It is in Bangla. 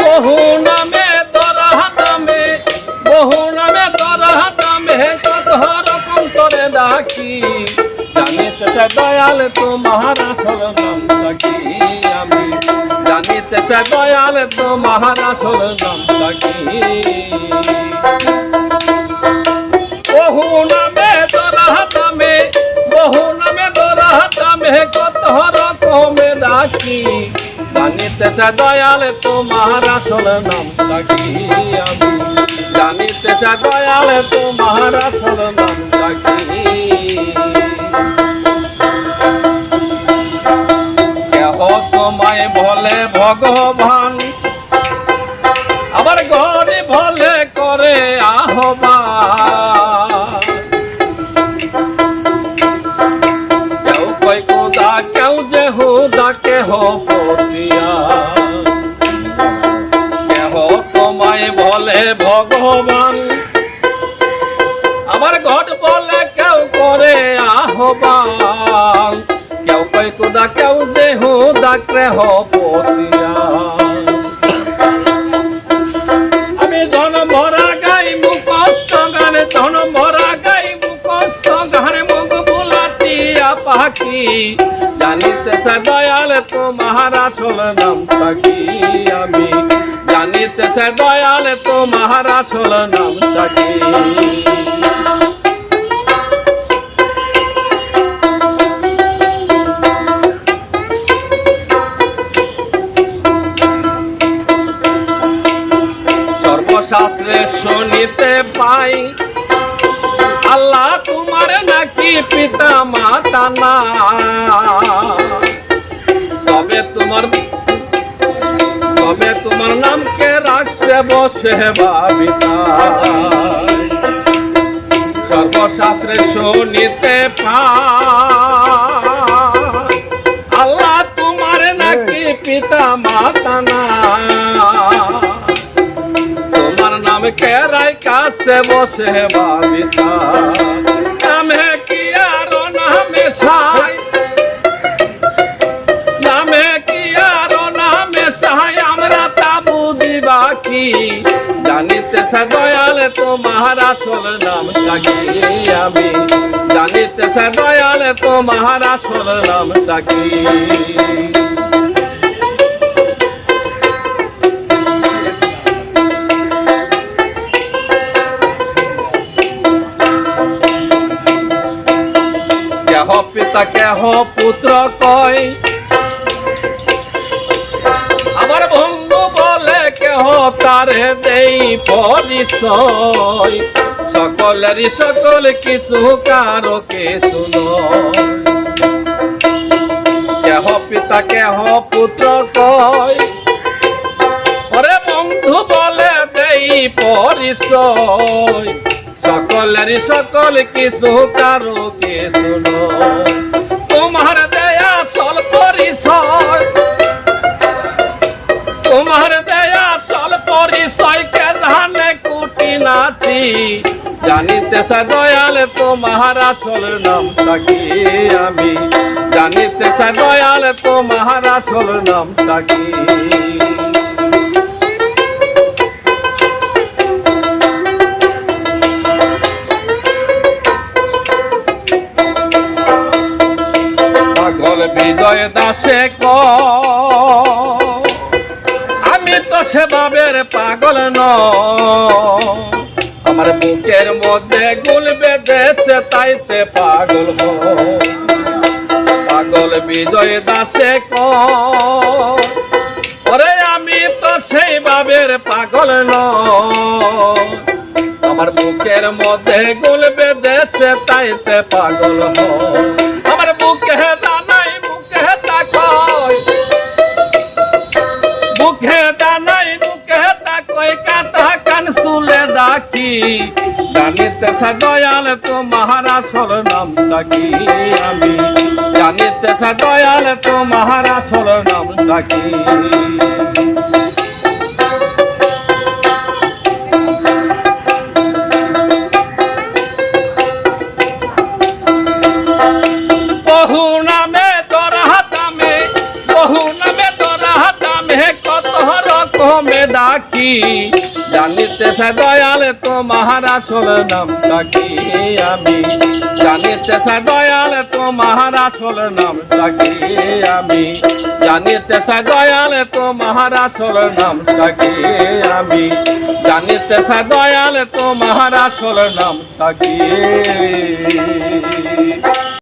বহু নামে তোর হাতামে, বহু নামে তোর হাতামে তত রকম করে ডাকি? জানি সেটা দয়াল তোমার আসল নাম ডাকি আমি। জানিতে চাই দয়াল তোমার আসল নাম ডাকি। ডাকি জানিতে চাই দয়াল তোমার আসল নামটা কি আমি। জানিতে চাই দয়াল তোমার আসল নামটা কি কেহ তোমায় বলে ভগবান, আবার ঘরে ভলে করে আহ্বান। হুদা কেহ বলে ভগবান। আমার ঘট বলে কেউ করে আহ্বান। কেউ কই কোদা কেউ দেহ হুদা কেহ পতিয়া জানিতে দয়াল তোমার আসল নাম থাকি আমি? জানিতে দয়াল তোমার আসল নাম থাকি সর্বশাস্ত্রে শুনিতে পাই পিতা মাতা না। তবে তোমার তবে তোমার নামকে রাখছে বসে ভাবিতা সর্বশাস্ত্রে শুনিতে পাই আল্লাহ তোমার নাকি পিতা মাতা না। তোমার নাম কেরাই কাছে বসে ভাবিতা জানিতে সে দয়াল তোমার আসল নাম কি আমি। জানিতে সে দয়াল তোমার আসল নাম কি কেহ পিতা, কেহ পুত্র কয় তারে দেই পরিচয়। সকলেরই সকল কিছু, কারও কে শুনো কেহ পিতা, কেহ পুত্র কয়। ওরে বন্ধু বলে দেই পরিচয়। সকলের সকল কিছু, কারও কে শুনো নাতি জানিতে সে দয়াল তোমার আসল নামটা কি আমি? জানিতে সে দয়াল তোমার আসল নামটা কি? পাগল বিজয় দাসে ক, আমি তো সেভাবের পাগল ন আমার বুকের মধ্যে গুল বেঁধেছে তাইতে পাগল পাগল বিজয় দাসে ক ওরে আমি তো সেই ভাবের পাগল ন। আমার বুকের মধ্যে গুল বেঁধেছে তাইতে পাগল হ। আমার বুকে দানাই, বুকে তাকয়। বুকে দানাই, বুকে তাকয় কাটা কান সুলে ডাকি, জানিতে সে দয়াল তোমার আসল নাম ডাকি আমি। জানিতে সে দয়াল তোমার আসল নাম ডাকি। ডাকি। জানিতে সে দয়াল তোমার আসল নাম ডাকি আমি? জানিতে সে দয়াল তোমার আসল নামটাকে আমি? জানিতে সে দয়াল তোমার আসল নামটাকে আমি? জানিতে সে দয়াল তোমার আসল নামটাকে